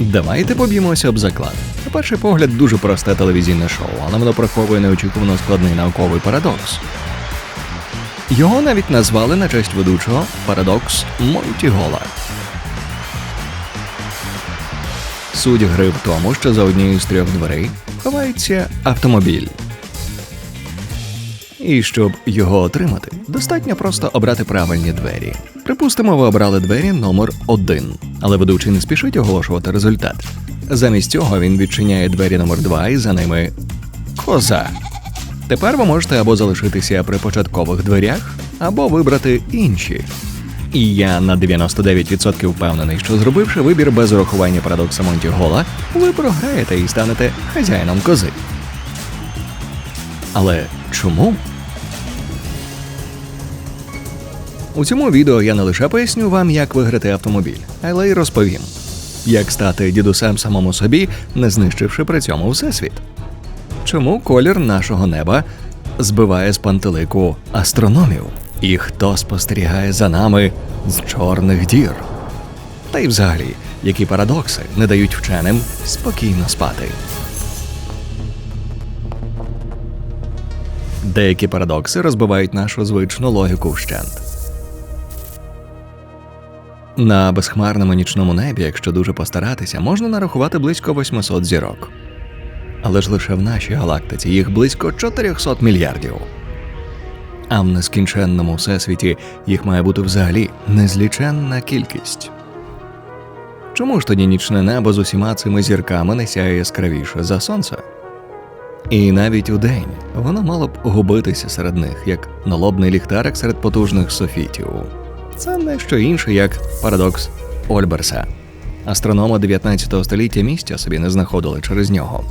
Давайте поб'ємося об заклад. На перший погляд, дуже просте телевізійне шоу, але воно приховує неочікувано складний науковий парадокс. Його навіть назвали на честь ведучого парадокс Монті Гола. Суть гри в тому, що за однією з трьох дверей ховається автомобіль. І щоб його отримати, достатньо просто обрати правильні двері. Припустимо, ви обрали двері номер 1 але ведучий не спішить оголошувати результат. Замість цього він відчиняє двері номер 2 і за ними коза. Тепер ви можете або залишитися при початкових дверях, або вибрати інші. І я на 99% впевнений, що зробивши вибір без урахування парадокса Монті Гола, ви програєте і станете хазяїном кози. Але чому? У цьому відео я не лише поясню вам, як виграти автомобіль, але й розповім, як стати дідусем самому собі, не знищивши при цьому всесвіт. Чому колір нашого неба збиває з пантелику астрономів? І хто спостерігає за нами з чорних дір? Та й взагалі, які парадокси не дають вченим спокійно спати. Деякі парадокси розбивають нашу звичну логіку вщент. На безхмарному нічному небі, якщо дуже постаратися, можна нарахувати близько 800 зірок. Але ж лише в нашій галактиці їх близько 400 мільярдів. А в нескінченному всесвіті їх має бути взагалі незліченна кількість. Чому ж тоді нічне небо з усіма цими зірками не сяє яскравіше за сонце? І навіть у день воно мало б губитися серед них, як налобний ліхтарик серед потужних софітів. Це не що інше, як парадокс Ольберса. Астрономи 19 століття місця собі не знаходили через нього.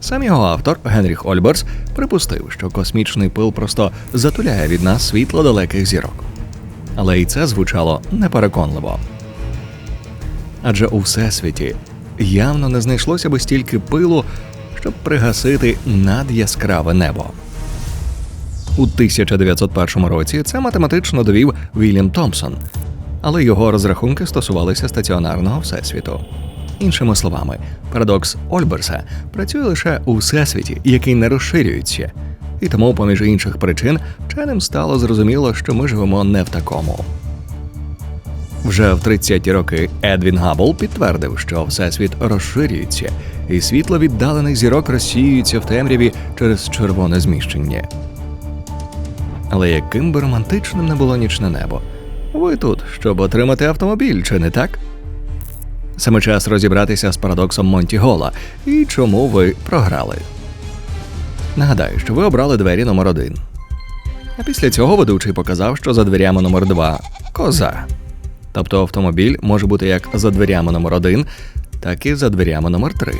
Сам його автор Генріх Ольберс припустив, що космічний пил просто затуляє від нас світло далеких зірок. Але і це звучало непереконливо. Адже у всесвіті явно не знайшлося би стільки пилу, щоб пригасити надяскраве небо. У 1901 році це математично довів Вільям Томпсон, але його розрахунки стосувалися стаціонарного всесвіту. Іншими словами, парадокс Ольберса працює лише у всесвіті, який не розширюється, і тому, поміж інших причин, вченим стало зрозуміло, що ми живемо не в такому. Вже в 30-ті роки Едвін Габбл підтвердив, що всесвіт розширюється, і світло віддалених зірок розсіюється в темряві через червоне зміщення. Але яким би романтичним не було нічне небо, ви тут, щоб отримати автомобіль, чи не так? Саме час розібратися з парадоксом Монті Гола і чому ви програли. Нагадаю, що ви обрали двері номер один. А після цього ведучий показав, що за дверями номер 2 коза. Тобто автомобіль може бути як за дверями номер 1 так і за дверями номер 3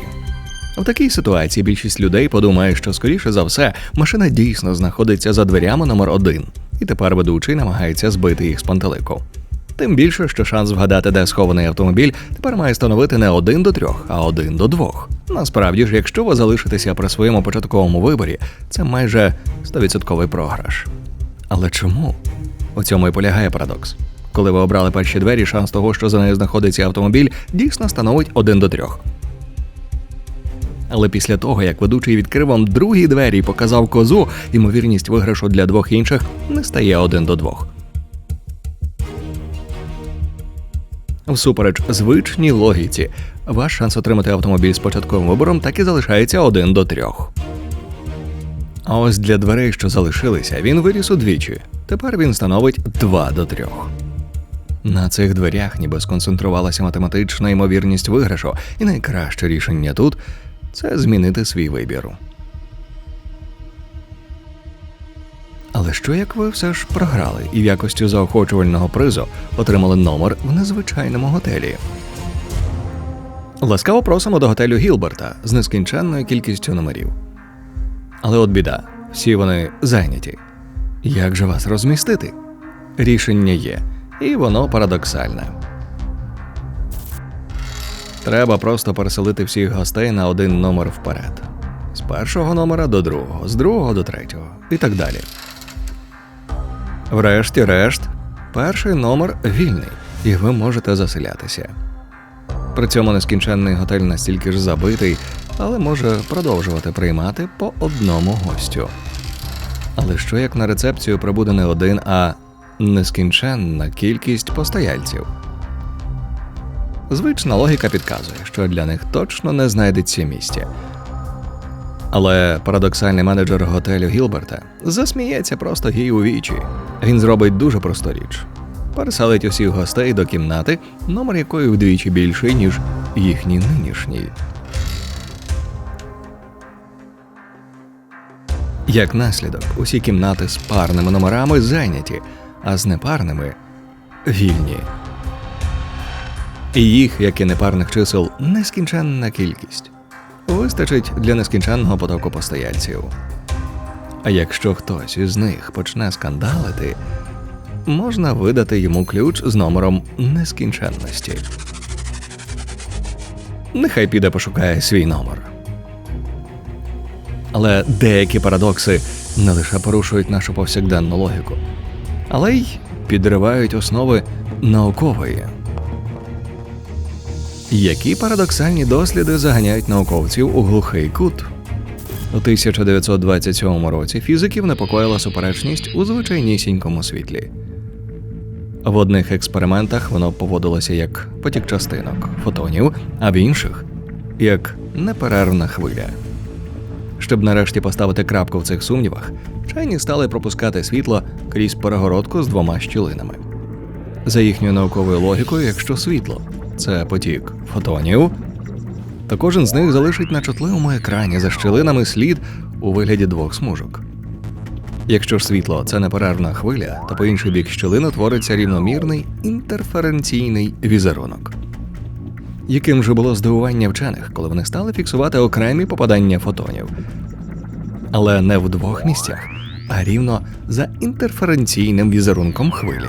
в такій ситуації більшість людей подумає, що скоріше за все машина дійсно знаходиться за дверями номер 1 і тепер ведучий намагається збити їх з пантелику. Тим більше, що шанс вгадати, де схований автомобіль, тепер має становити не один до трьох, а один до двох. Насправді ж, якщо ви залишитеся при своєму початковому виборі, це майже 100% програш. Але чому? У цьому і полягає парадокс. Коли ви обрали перші двері, шанс того, що за нею знаходиться автомобіль, дійсно становить один до трьох. Але після того, як ведучий відкрив вам другі двері і показав козу, ймовірність виграшу для двох інших не стає один до двох. Всупереч звичній логіці, ваш шанс отримати автомобіль з початковим вибором так і залишається один до трьох. А ось для дверей, що залишилися, він виріс удвічі. Тепер він становить 2 до 3. На цих дверях ніби сконцентрувалася математична ймовірність виграшу, і найкраще рішення тут це змінити свій вибір. Але що як ви все ж програли і в якості заохочувального призу отримали номер в незвичайному готелі? Ласкаво просимо до готелю Гілберта з нескінченною кількістю номерів. Але от біда, всі вони зайняті. Як же вас розмістити? Рішення є, і воно парадоксальне. Треба просто переселити всіх гостей на один номер вперед. З першого номера до другого, з другого до третього і так далі. Врешті-решт, перший номер вільний, і ви можете заселятися. При цьому нескінченний готель настільки ж забитий, але може продовжувати приймати по одному гостю. Але що як на рецепцію прибуде не один, а нескінченна кількість постояльців? Звична логіка підказує, що для них точно не знайдеться місця. Але парадоксальний менеджер готелю Гілберта засміється просто їй у вічі. Він зробить дуже просту річ: переселить усіх гостей до кімнати, номер якої вдвічі більший, ніж їхній нинішній. Як наслідок, усі кімнати з парними номерами зайняті, а з непарними вільні. І їх, як і непарних чисел, нескінченна кількість. Вистачить для нескінченного потоку постояльців. А якщо хтось із них почне скандалити, можна видати йому ключ з номером нескінченності. Нехай піде пошукає свій номер. Але деякі парадокси не лише порушують нашу повсякденну логіку, але й підривають основи наукової. Які парадоксальні досліди заганяють науковців у глухий кут? У 1927 році фізиків непокоїла суперечність у звичайнісінькому світлі. В одних експериментах воно поводилося як потік частинок фотонів, а в інших як неперервна хвиля. Щоб нарешті поставити крапку в цих сумнівах, вчені стали пропускати світло крізь перегородку з двома щілинами. За їхньою науковою логікою, якщо світло це потік фотонів, то кожен з них залишить на чутливому екрані за щілинами слід у вигляді двох смужок. Якщо ж світло це неперервна хвиля, то по інший бік щілини утвориться рівномірний інтерференційний візерунок. Яким же було здивування вчених, коли вони стали фіксувати окремі попадання фотонів, але не в двох місцях, а рівно за інтерференційним візерунком хвилі.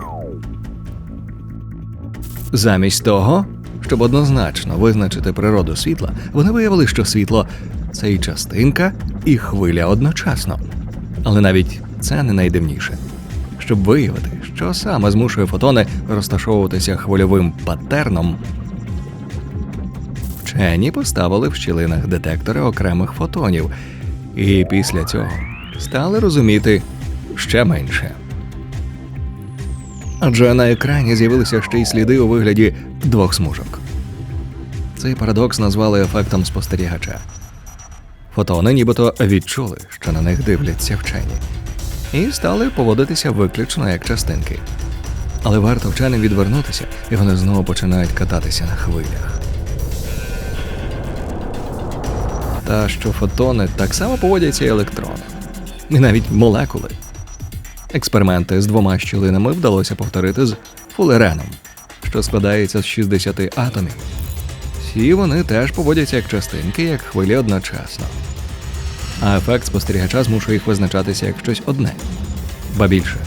Замість того, щоб однозначно визначити природу світла, вони виявили, що світло це і частинка, і хвиля одночасно. Але навіть це не найдивніше. Щоб виявити, що саме змушує фотони розташовуватися хвильовим патерном, вчені поставили в щілинах детектори окремих фотонів, і після цього стали розуміти ще менше. Адже на екрані з'явилися ще й сліди у вигляді двох смужок. Цей парадокс назвали ефектом спостерігача. Фотони нібито відчули, що на них дивляться вчені, і стали поводитися виключно як частинки. Але варто вченим відвернутися, і вони знову починають кататися на хвилях. Та що фотони так само поводяться і електрони, і навіть молекули. Експерименти з двома щілинами вдалося повторити з фулереном, що складається з 60 атомів. Всі вони теж поводяться як частинки, як хвилі одночасно. А ефект спостерігача змушує їх визначатися як щось одне. Ба більше,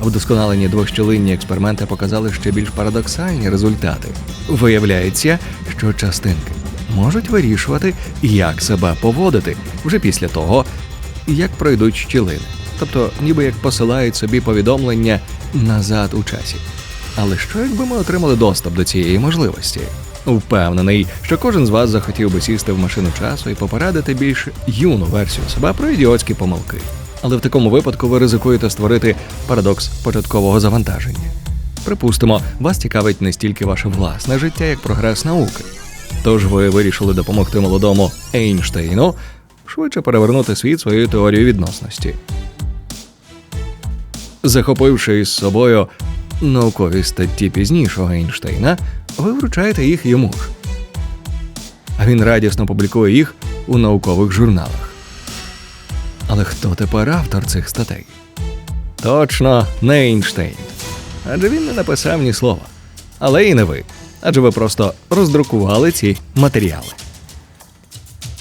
вдосконалені двощілинні експерименти показали ще більш парадоксальні результати. Виявляється, що частинки можуть вирішувати, як себе поводити вже після того, як пройдуть щілини. Тобто, ніби як посилають собі повідомлення назад у часі. Але що якби ми отримали доступ до цієї можливості? Впевнений, що кожен з вас захотів би сісти в машину часу і попередити більш юну версію себе про ідіотські помилки. Але в такому випадку ви ризикуєте створити парадокс початкового завантаження. Припустимо, вас цікавить не стільки ваше власне життя, як прогрес науки. Тож ви вирішили допомогти молодому Ейнштейну швидше перевернути світ своєю теорією відносності. Захопивши із собою наукові статті пізнішого Ейнштейна, ви вручаєте їх йому ж. А він радісно публікує їх у наукових журналах. Але хто тепер автор цих статей? Точно, не Ейнштейн. Адже він не написав ні слова. Але і не ви. Адже ви просто роздрукували ці матеріали.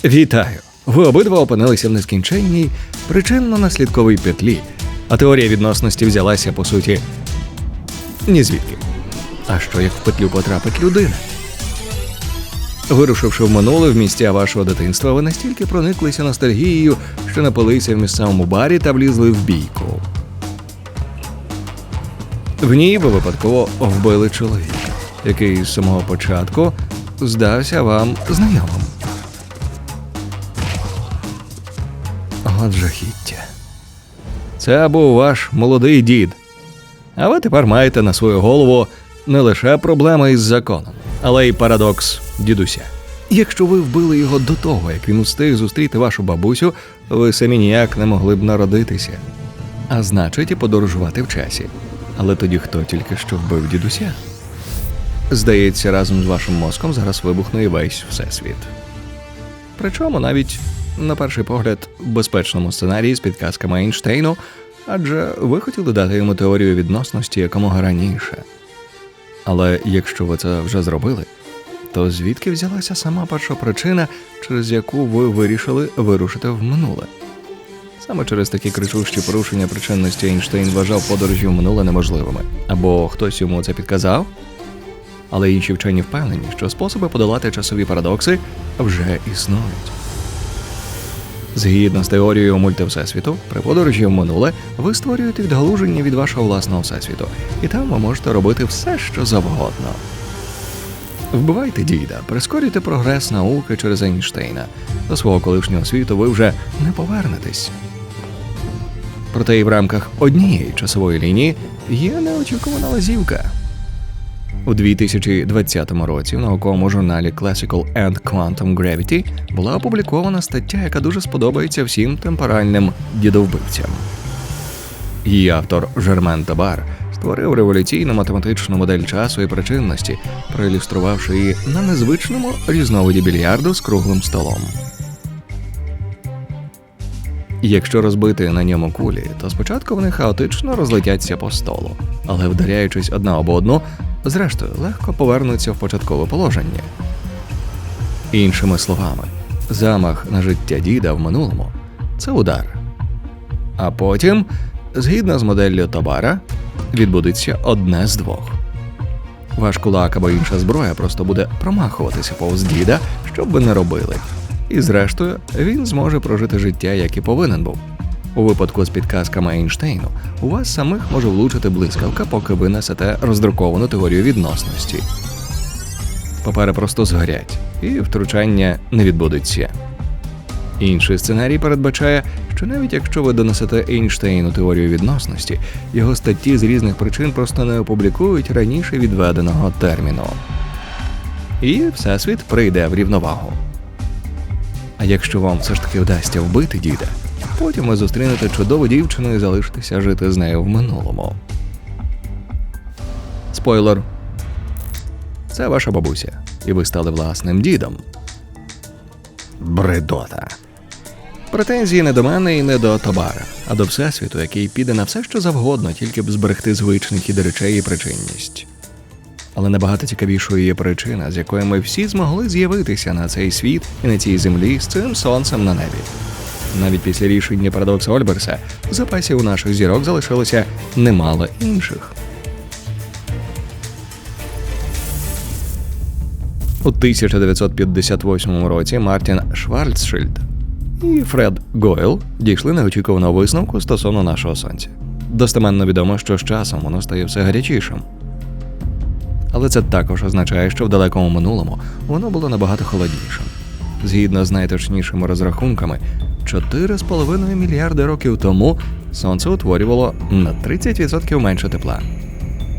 Вітаю! Ви обидва опинилися в нескінченній причинно-наслідковій петлі, а теорія відносності взялася по суті ні звідки. А що як в петлю потрапить людина? Вирушивши в минуле в місця вашого дитинства, ви настільки прониклися ностальгією, що напилися в місцевому барі та влізли в бійку. В ній ви випадково вбили чоловіка, який з самого початку здався вам знайомим. От жахіття. Це був ваш молодий дід. А ви тепер маєте на свою голову не лише проблеми із законом, але й парадокс дідуся. Якщо ви вбили його до того, як він устиг зустріти вашу бабусю, ви самі ніяк не могли б народитися. А значить, і подорожувати в часі. Але тоді хто тільки що вбив дідуся? Здається, разом з вашим мозком зараз вибухне і весь всесвіт. Причому навіть на перший погляд в безпечному сценарії з підказками Ейнштейну, адже ви хотіли дати йому теорію відносності якомога раніше. Але якщо ви це вже зробили, то звідки взялася сама перша причина, через яку ви вирішили вирушити в минуле? Саме через такі кричущі порушення причинності Ейнштейн вважав подорожі в минуле неможливими. Або хтось йому це підказав? Але інші вчені впевнені, що способи подолати часові парадокси вже існують. Згідно з теорією мультивсесвіту, при подорожі в минуле ви створюєте відгалуження від вашого власного всесвіту, і там ви можете робити все, що завгодно. Вбивайте діда, прискорюйте прогрес науки через Ейнштейна. До свого колишнього світу ви вже не повернетесь. Проте і в рамках однієї часової лінії є неочікувана лазівка. У 2020 році в науковому журналі Classical and Quantum Gravity була опублікована стаття, яка дуже сподобається всім темпоральним дідовбивцям. Її автор Жермен Табар створив революційну математичну модель часу і причинності, проілюструвавши її на незвичному різновиді більярду з круглим столом. Якщо розбити на ньому кулі, то спочатку вони хаотично розлетяться по столу, але вдаряючись одна об одну, зрештою легко повернуться в початкове положення. Іншими словами, замах на життя діда в минулому це удар. А потім, згідно з моделлю Тобара, відбудеться одне з двох. Ваш кулак або інша зброя просто буде промахуватися повз діда, що б ви не робили. І зрештою він зможе прожити життя, як і повинен був. У випадку з підказками Ейнштейну у вас самих може влучити блискавка, поки ви несете роздруковану теорію відносності. Папери просто згорять, і втручання не відбудеться. Інший сценарій передбачає, що навіть якщо ви донесете Ейнштейну теорію відносності, його статті з різних причин просто не опублікують раніше відведеного терміну. І всесвіт прийде в рівновагу. А якщо вам все ж таки вдасться вбити діда, потім ви зустрінете чудову дівчину і залишитеся жити з нею в минулому. Спойлер. Це ваша бабуся, і ви стали власним дідом. Бредота. Претензії не до мене і не до Тобара, а до Всесвіту, який піде на все, що завгодно, тільки б зберегти звичний хід речей і причинність. Але набагато цікавішою є причина, з якої ми всі змогли з'явитися на цей світ і на цій землі з цим сонцем на небі. Навіть після рішення парадокса Ольберса в запасі у наших зірок залишилося немало інших. У 1958 році Мартін Шварцшильд і Фред Гойл дійшли неочікуваного висновку стосовно нашого сонця. Достеменно відомо, що з часом воно стає все гарячішим. Але це також означає, що в далекому минулому воно було набагато холоднішим. Згідно з найточнішими розрахунками, 4,5 мільярди років тому сонце утворювало на 30% менше тепла.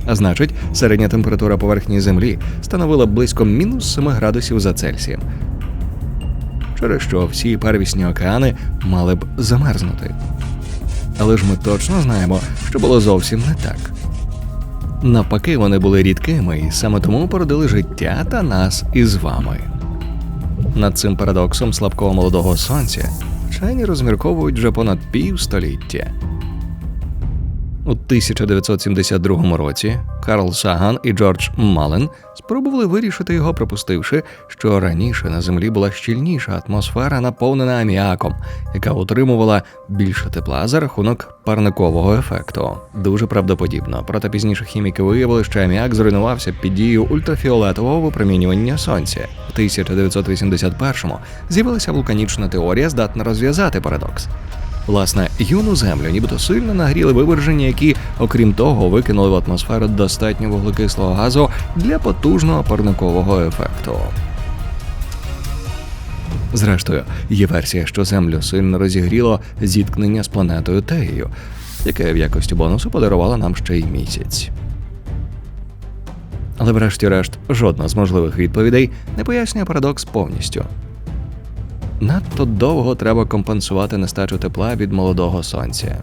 А значить, середня температура поверхні Землі становила близько мінус 7 градусів за Цельсієм, через що всі первісні океани мали б замерзнути. Але ж ми точно знаємо, що було зовсім не так. Навпаки, вони були рідкими і саме тому породили життя та нас із вами. Над цим парадоксом слабкого молодого сонця вчені розмірковують вже понад півстоліття. У 1972 році Карл Саган і Джордж Мален спробували вирішити його, припустивши, що раніше на землі була щільніша атмосфера, наповнена аміаком, яка утримувала більше тепла за рахунок парникового ефекту. Дуже правдоподібно. Проте пізніше хіміки виявили, що аміак зруйнувався під дією ультрафіолетового випромінювання сонця. В 1981-му з'явилася вулканічна теорія, здатна розв'язати парадокс. Власне, юну землю нібито сильно нагріли виверження, які, окрім того, викинули в атмосферу достатньо вуглекислого газу для потужного парникового ефекту. Зрештою, є версія, що Землю сильно розігріло зіткнення з планетою Теєю, яке в якості бонусу подарувало нам ще й місяць. Але, врешті-решт, жодна з можливих відповідей не пояснює парадокс повністю. Надто довго треба компенсувати нестачу тепла від молодого сонця.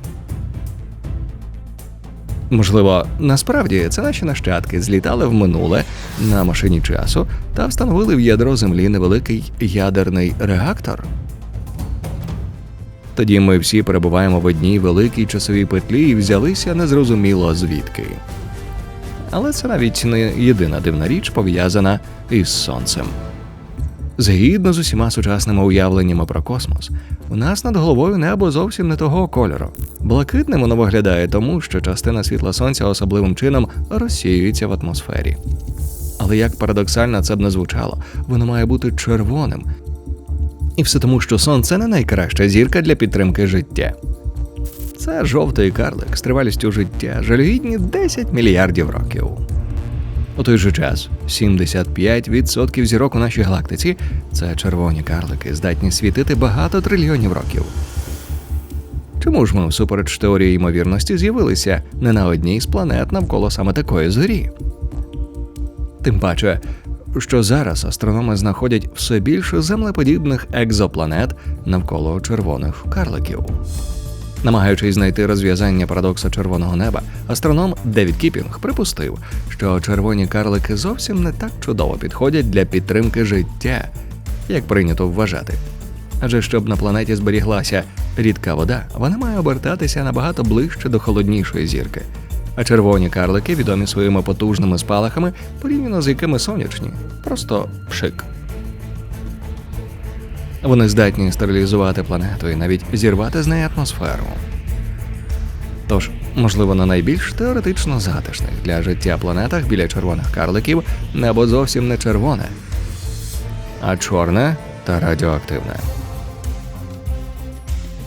Можливо, насправді це наші нащадки злітали в минуле на машині часу та встановили в ядро землі невеликий ядерний реактор. Тоді ми всі перебуваємо в одній великій часовій петлі і взялися незрозуміло звідки. Але це навіть не єдина дивна річ, пов'язана із сонцем. Згідно з усіма сучасними уявленнями про космос, у нас над головою небо зовсім не того кольору. Блакитним воно виглядає тому, що частина світла сонця особливим чином розсіюється в атмосфері. Але як парадоксально це б не звучало, воно має бути червоним. І все тому, що сонце не найкраща зірка для підтримки життя. Це жовтий карлик з тривалістю життя, жалюгідні 10 мільярдів років. У той же час 75% зірок у нашій галактиці це червоні карлики, здатні світити багато трильйонів років. Чому ж ми, всупереч теорії ймовірності, з'явилися не на одній з планет навколо саме такої зорі? Тим паче, що зараз астрономи знаходять все більше землеподібних екзопланет навколо червоних карликів. Намагаючись знайти розв'язання парадоксу червоного неба, астроном Девід Кіпінг припустив, що червоні карлики зовсім не так чудово підходять для підтримки життя, як прийнято вважати. Адже щоб на планеті зберіглася рідка вода, вона має обертатися набагато ближче до холоднішої зірки. А червоні карлики відомі своїми потужними спалахами, порівняно з якими сонячні, просто пшик. Вони здатні стерилізувати планету і навіть зірвати з неї атмосферу. Тож, можливо, на найбільш теоретично затишних для життя планетах біля червоних карликів небо зовсім не червоне, а чорне та радіоактивне.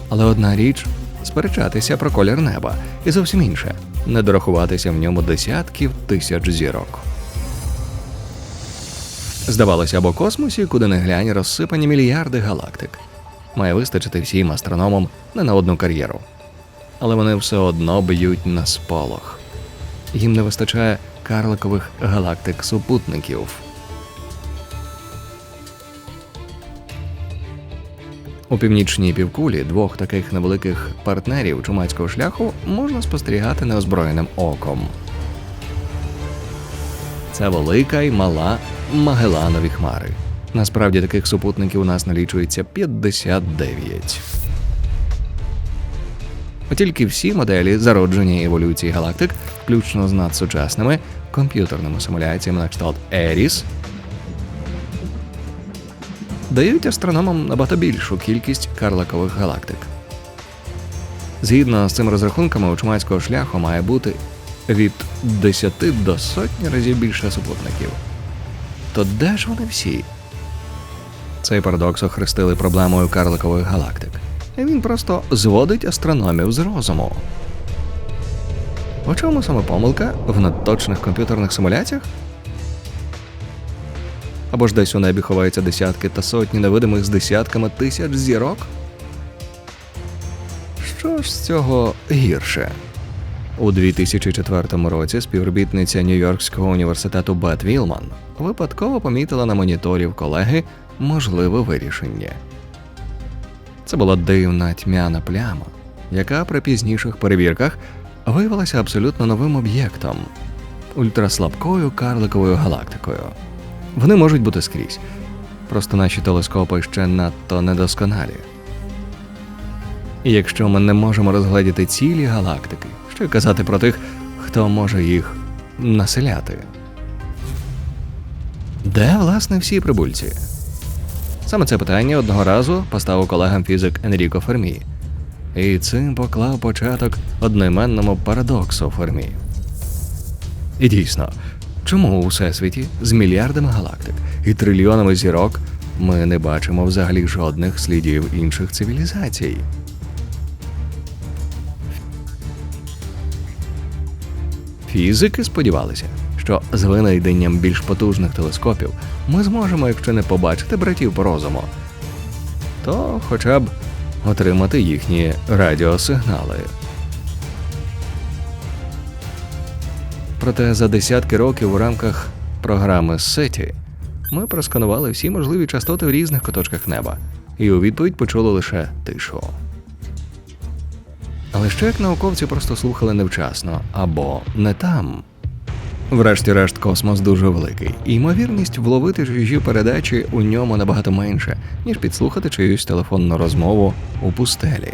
Але одна річ сперечатися про колір неба, і зовсім інше не дорахуватися в ньому десятків тисяч зірок. Здавалося у космосі, куди не глянь, розсипані мільярди галактик. Має вистачити всім астрономам не на одну кар'єру. Але вони все одно б'ють на сполох. Їм не вистачає карликових галактик супутників. У північній півкулі двох таких невеликих партнерів чумацького шляху можна спостерігати неозброєним оком. Це велика й мала Магеланові хмари. Насправді таких супутників у нас налічується 59. От Тільки всі моделі зародження еволюції галактик, включно з надсучасними комп'ютерними симуляціями на кшталт Еріс, дають астрономам набагато більшу кількість карликових галактик. Згідно з цими розрахунками, у чумацького шляху має бути від 10 до сотні разів більше супутників. То де ж вони всі? Цей парадокс охрестили проблемою карликових галактик. Він просто зводить астрономів з розуму. У чому саме помилка в надточних комп'ютерних симуляціях? Або ж десь у небі ховаються десятки та сотні невидимих з десятками тисяч зірок? Що ж з цього гірше? У 2004 році співробітниця Нью-Йоркського університету Бет Вілман випадково помітила на моніторі в колеги можливе вирішення. Це була дивна тьмяна пляма, яка при пізніших перевірках виявилася абсолютно новим об'єктом ультраслабкою карликовою галактикою. Вони можуть бути скрізь, просто наші телескопи ще надто недосконалі. І якщо ми не можемо розгледіти цілі галактики, що казати про тих, хто може їх населяти. Де, власне, всі прибульці? Саме це питання одного разу поставив колегам фізик Енріко Фермі, і цим поклав початок одноіменному парадоксу Фермі. І дійсно, чому у всесвіті з мільярдами галактик і трильйонами зірок ми не бачимо взагалі жодних слідів інших цивілізацій? Фізики сподівалися, що з винайденням більш потужних телескопів ми зможемо, якщо не побачити братів по розуму, то хоча б отримати їхні радіосигнали. Проте за десятки років у рамках програми SETI ми просканували всі можливі частоти в різних куточках неба, і у відповідь почули лише тишу. Але що як науковці просто слухали невчасно або не там. Врешті-решт, космос дуже великий, і ймовірність вловити чужі передачі у ньому набагато менше, ніж підслухати чиюсь телефонну розмову у пустелі.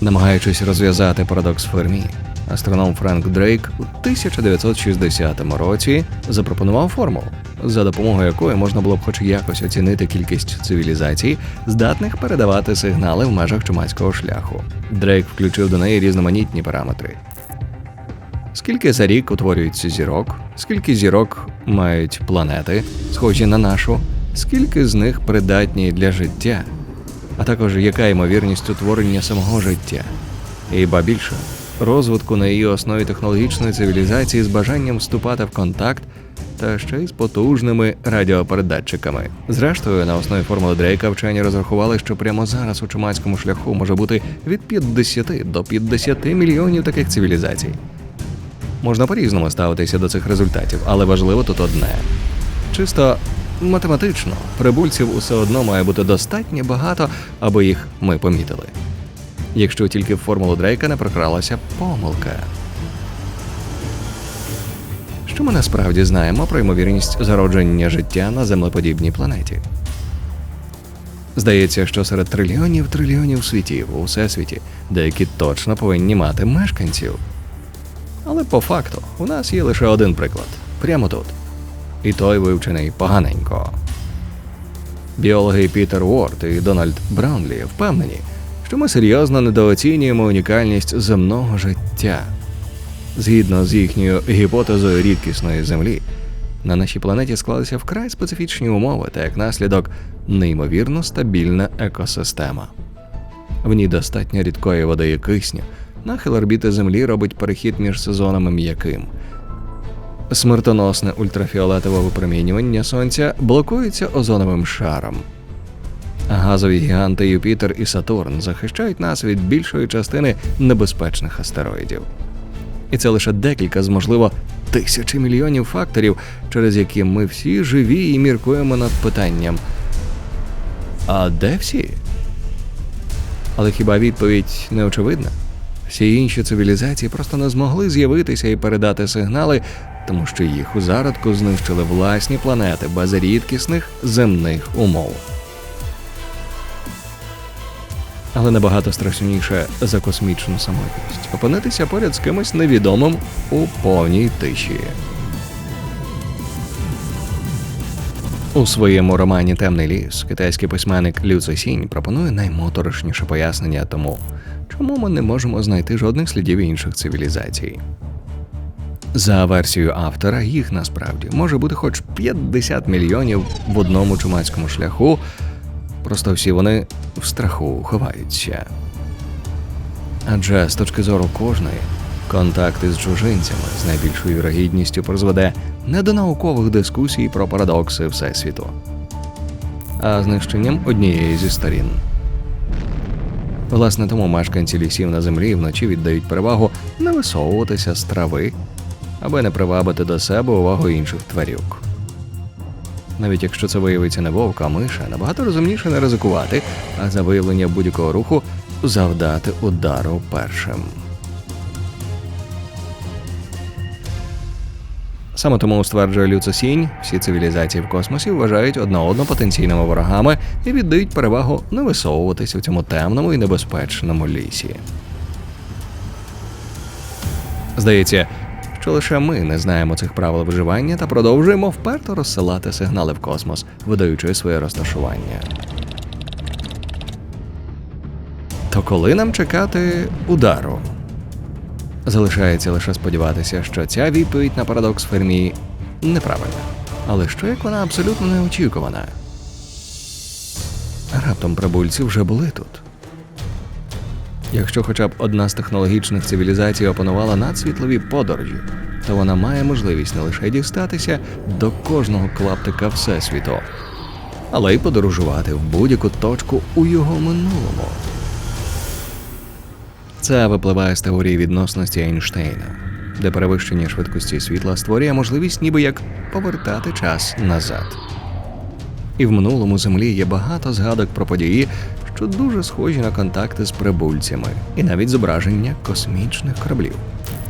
Намагаючись розв'язати парадокс Фермі, астроном Френк Дрейк у 1960 році запропонував формулу, за допомогою якої можна було б хоч якось оцінити кількість цивілізацій, здатних передавати сигнали в межах чумацького шляху. Дрейк включив до неї різноманітні параметри. Скільки за рік утворюється зірок, скільки зірок мають планети, схожі на нашу, скільки з них придатні для життя, а також яка ймовірність утворення самого життя, і ба більше розвитку на її основі технологічної цивілізації з бажанням вступати в контакт та ще й з потужними радіопередатчиками. Зрештою, на основі формули Дрейка вчені розрахували, що прямо зараз у чумацькому шляху може бути від 50 до 50 мільйонів таких цивілізацій. Можна по-різному ставитися до цих результатів, але важливо тут одне: чисто математично прибульців усе одно має бути достатньо багато, аби їх ми помітили. Якщо тільки в формулу Дрейка не прокралася помилка. Що ми насправді знаємо про ймовірність зародження життя на землеподібній планеті? Здається, що серед трильйонів трильйонів світів у всесвіті деякі точно повинні мати мешканців. Але по факту у нас є лише один приклад прямо тут. І той вивчений поганенько. Біологи Пітер Уорд і Дональд Браунлі впевнені, що ми серйозно недооцінюємо унікальність земного життя. Згідно з їхньою гіпотезою рідкісної землі, на нашій планеті склалися вкрай специфічні умови та як наслідок неймовірно стабільна екосистема. В ній достатньо рідкої води і кисню. Нахил орбіти Землі робить перехід між сезонами м'яким. Смертоносне ультрафіолетове випромінювання сонця блокується озоновим шаром. Газові гіганти Юпітер і Сатурн захищають нас від більшої частини небезпечних астероїдів. І це лише декілька з, можливо, тисячі мільйонів факторів, через які ми всі живі і міркуємо над питанням. А де всі? Але хіба відповідь не очевидна? Всі інші цивілізації просто не змогли з'явитися і передати сигнали, тому що їх у зародку знищили власні планети без рідкісних земних умов. Але набагато страшніше за космічну самотність опинитися поряд з кимось невідомим у повній тиші. У своєму романі Темний ліс китайський письменник Лю Цесінь пропонує наймоторошніше пояснення тому, чому ми не можемо знайти жодних слідів інших цивілізацій. За версією автора, їх насправді може бути хоч 50 мільйонів в одному чумацькому шляху, просто всі вони в страху ховаються. Адже з точки зору кожної, контакт із чужинцями з найбільшою вірогідністю призведе не до наукових дискусій про парадокси Всесвіту, а знищенням однієї зі сторін. Власне, тому мешканці лісів на землі вночі віддають перевагу не висовуватися з трави, аби не привабити до себе увагу інших тварюк. Навіть якщо це виявиться не вовк, а миша, набагато розумніше не ризикувати, а за виявлення будь-якого руху завдати удару першим. Саме тому стверджує Лю Цесінь, всі цивілізації в космосі вважають одна одну потенційними ворогами і віддають перевагу не висовуватися в цьому темному і небезпечному лісі. Здається, що лише ми не знаємо цих правил виживання та продовжуємо вперто розсилати сигнали в космос, видаючи своє розташування. То коли нам чекати удару? Залишається лише сподіватися, що ця відповідь на парадокс Фермі неправильна. Але що як вона абсолютно неочікувана? Раптом прибульці вже були тут. Якщо хоча б одна з технологічних цивілізацій опанувала надсвітлові подорожі, то вона має можливість не лише дістатися до кожного клаптика Всесвіту, але й подорожувати в будь-яку точку у його минулому. Це випливає з теорії відносності Ейнштейна, де перевищення швидкості світла створює можливість ніби як повертати час назад. І в минулому землі є багато згадок про події, що дуже схожі на контакти з прибульцями, і навіть зображення космічних кораблів.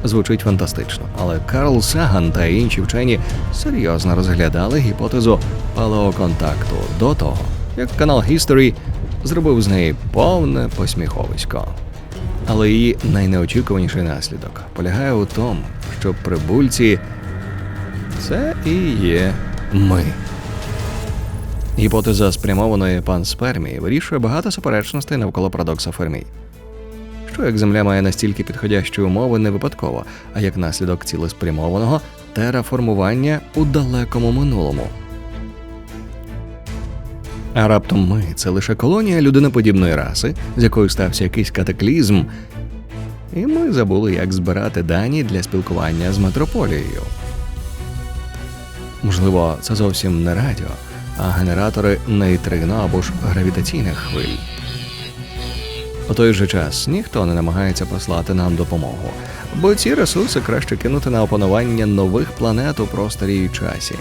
Звучить фантастично, але Карл Саган та інші вчені серйозно розглядали гіпотезу палеоконтакту до того, як канал History зробив з неї повне посміховисько. Але її найнеочікуваніший наслідок полягає у тому, що прибульці це і є ми. Гіпотеза спрямованої панспермії вирішує багато суперечностей навколо парадокса Фермі. Що як Земля має настільки підходящі умови не випадково, а як наслідок цілеспрямованого тераформування у далекому минулому. А раптом ми це лише колонія людиноподібної раси, з якою стався якийсь катаклізм, і ми забули, як збирати дані для спілкування з метрополією. Можливо, це зовсім не радіо, а генератори нейтрино або ж гравітаційних хвиль. У той же час ніхто не намагається послати нам допомогу, бо ці ресурси краще кинути на опанування нових планет у просторі і часі.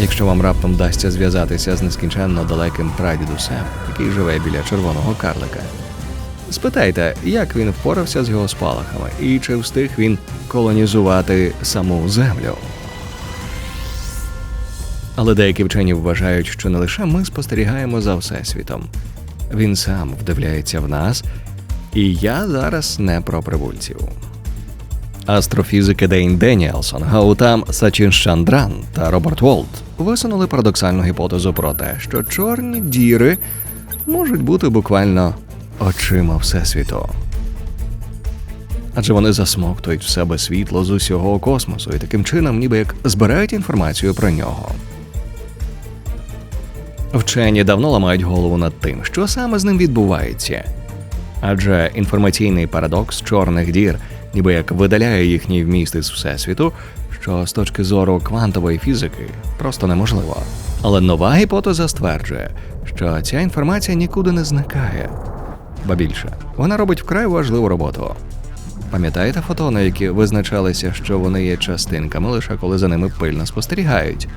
Якщо вам раптом вдасться зв'язатися з нескінченно далеким прадідусем, який живе біля червоного карлика, спитайте, як він впорався з його спалахами і чи встиг він колонізувати саму землю. Але деякі вчені вважають, що не лише ми спостерігаємо за всесвітом, він сам вдивляється в нас, і я зараз не про прибульців. Астрофізики Дейн Деніелсон, Гаутам Сачин Шандран та Роберт Волт висунули парадоксальну гіпотезу про те, що чорні діри можуть бути буквально очима Всесвіту. Адже вони засмоктують в себе світло з усього космосу і таким чином ніби як збирають інформацію про нього. Вчені давно ламають голову над тим, що саме з ним відбувається. Адже інформаційний парадокс чорних дір ніби як видаляє їхній вміст із всесвіту, що з точки зору квантової фізики просто неможливо. Але нова гіпотеза стверджує, що ця інформація нікуди не зникає. Ба більше, вона робить вкрай важливу роботу. Пам'ятаєте фотони, які визначалися, що вони є частинками лише коли за ними пильно спостерігають?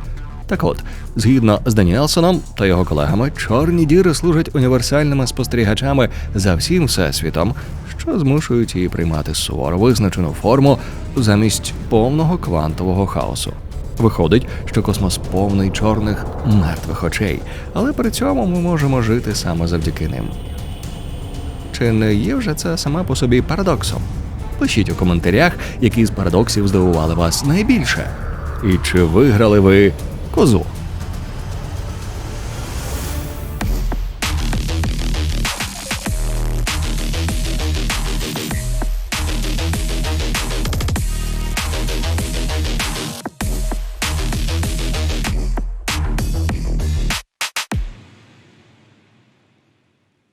Так от, згідно з Даніелсоном та його колегами, чорні діри служать універсальними спостерігачами за всім всесвітом, що змушують її приймати суворо визначену форму замість повного квантового хаосу. Виходить, що космос повний чорних мертвих очей, але при цьому ми можемо жити саме завдяки ним. Чи не є вже це саме по собі парадоксом? Пишіть у коментарях, які з парадоксів здивували вас найбільше. І чи виграли ви козу?